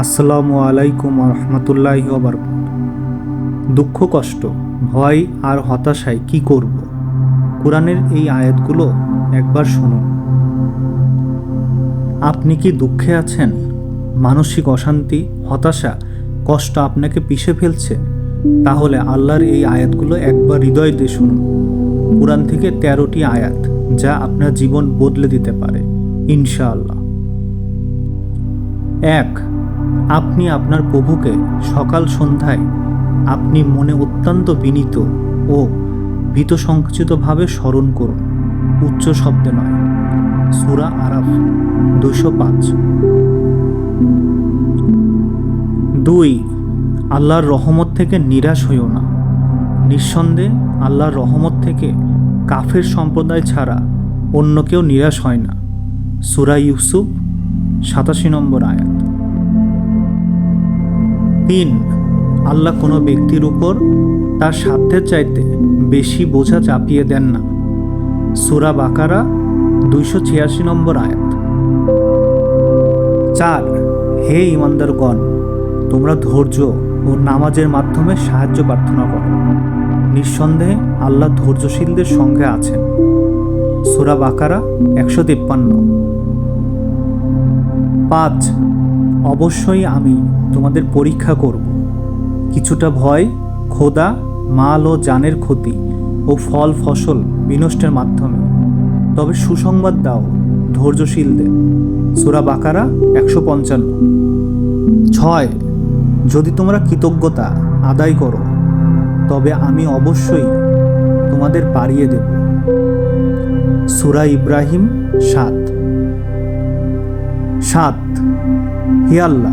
আসসালামু আলাইকুম রহমতুল্লাহ দুঃখ, কষ্ট, ভয় আর হতাশায় কি করব? কোরআনের এই আয়াতগুলো একবার শুনুন। আপনি কি দুঃখে আছেন? মানসিক অশান্তি, হতাশা, কষ্ট আপনাকে পিষে ফেলছে? তাহলে আল্লাহর এই আয়াতগুলো একবার হৃদয় দিয়ে শুনুন। কোরআন থেকে তেরোটি আয়াত যা আপনার জীবন বদলে দিতে পারে, ইনশাআল্লাহ। এক আপনি আপনার প্রভুকে সকাল সন্ধ্যায় আপনি মনে অত্যন্ত বিনীত ও ভীত সংকুচিতভাবে স্মরণ করুন। উচ্চ শব্দে নয়। সুরা আরাফ দুশো পাঁচ। দুই, আল্লাহর রহমত থেকে নিরাশ হইও না। নিঃসন্দেহে আল্লাহর রহমত থেকে কাফের সম্প্রদায় ছাড়া অন্য কেউ নিরাশ হয় না। সুরা ইউসুফ, সাতাশি নম্বর আয়াত। তিন আল্লাহ কোনো ব্যক্তির উপর তার সাধ্যের চাইতে বেশি বোঝা চাপিয়ে দেন না। সুরা বাকারা দুইশো ছিয়াশি নম্বর আয়াত। চার, হে ইমানদারগণ তোমরা ধৈর্য ও নামাজের মাধ্যমে সাহায্য প্রার্থনা করো। নিঃসন্দেহে আল্লাহ ধৈর্যশীলদের সঙ্গে আছেন। সুরা বাকারা একশো তিপ্পান্ন। পাঁচ অবশ্যই আমি তোমাদের পরীক্ষা করব। কিছুটা ভয় খোদা মাল ও জানের ক্ষতি ও ফল ফসল বিনষ্টের মাধ্যমে। তবে সুসংবাদ দাও, ধৈর্যশীলদের। সুরা বাকারা একশো পঞ্চান্ন। ছয়, যদি তোমরা কৃতজ্ঞতা আদায় করো, তবে আমি অবশ্যই তোমাদের বাড়িয়ে দেব। সুরা ইব্রাহিম সাত। সাত হে আল্লাহ,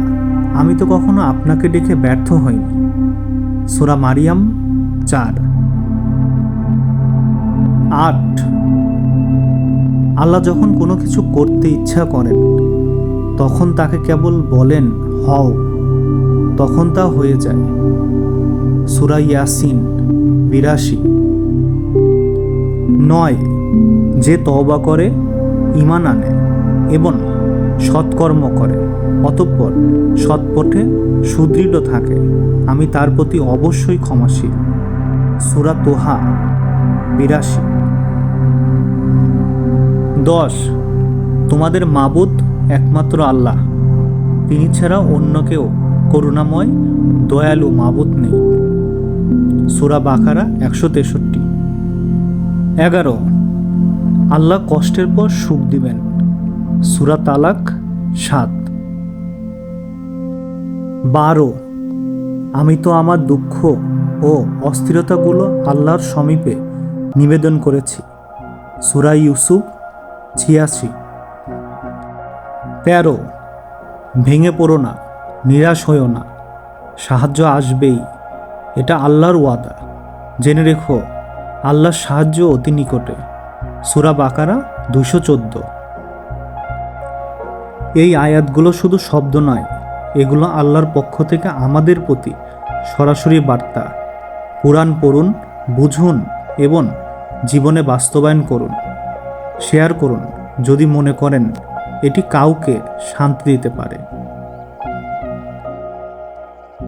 আমি তো কখনো আপনাকে ডেকে ব্যর্থ হইনি। সোরা মারিয়াম চার। আট। আল্লাহ যখন কোনো কিছু করতে ইচ্ছা করেন, তখন তাকে কেবল বলেন, হও। তখন তা হয়ে যায়। সুরা ইয়াসিন বিরাশি। নয়, যে তওবা করে ইমান আনে এবং সৎকর্ম করে, অতঃপর সৎপথে সুদৃঢ় থাকে। আমি তার প্রতি অবশ্যই ক্ষমাশীল। সুরা তোহা, বিরাশি। দশ। তোমাদের মাবুদ একমাত্র আল্লাহ। তিনি ছাড়া অন্য কেউ করুণাময়, দয়ালু মাবুদ নেই। সুরা বাকারা, একশো তেষট্টি। এগারো। আল্লাহ কষ্টের পর সুখ দিবেন। সুরা তালাক সাত। বারো, আমি তো আমার দুঃখ ও অস্থিরতাগুলো আল্লাহর সমীপে নিবেদন করেছি। সুরা ইউসুফ ছিয়াশি। তেরো, ভেঙে পড়ো না, নিরাশ হইও না, সাহায্য আসবেই, এটা আল্লাহর ওয়াদা। জেনে রেখো, আল্লাহর সাহায্য অতি নিকটে। সুরা বাকারা দুশো চোদ্দ। এই আয়াতগুলো শুধু শব্দ নয়, এগুলো আল্লাহর পক্ষ থেকে আমাদের প্রতি সরাসরি বার্তা। পুরাণ পড়ুন, বুঝুন এবং জীবনে বাস্তবায়ন করুন। শেয়ার করুন যদি মনে করেন এটি কাউকে শান্তি দিতে পারে।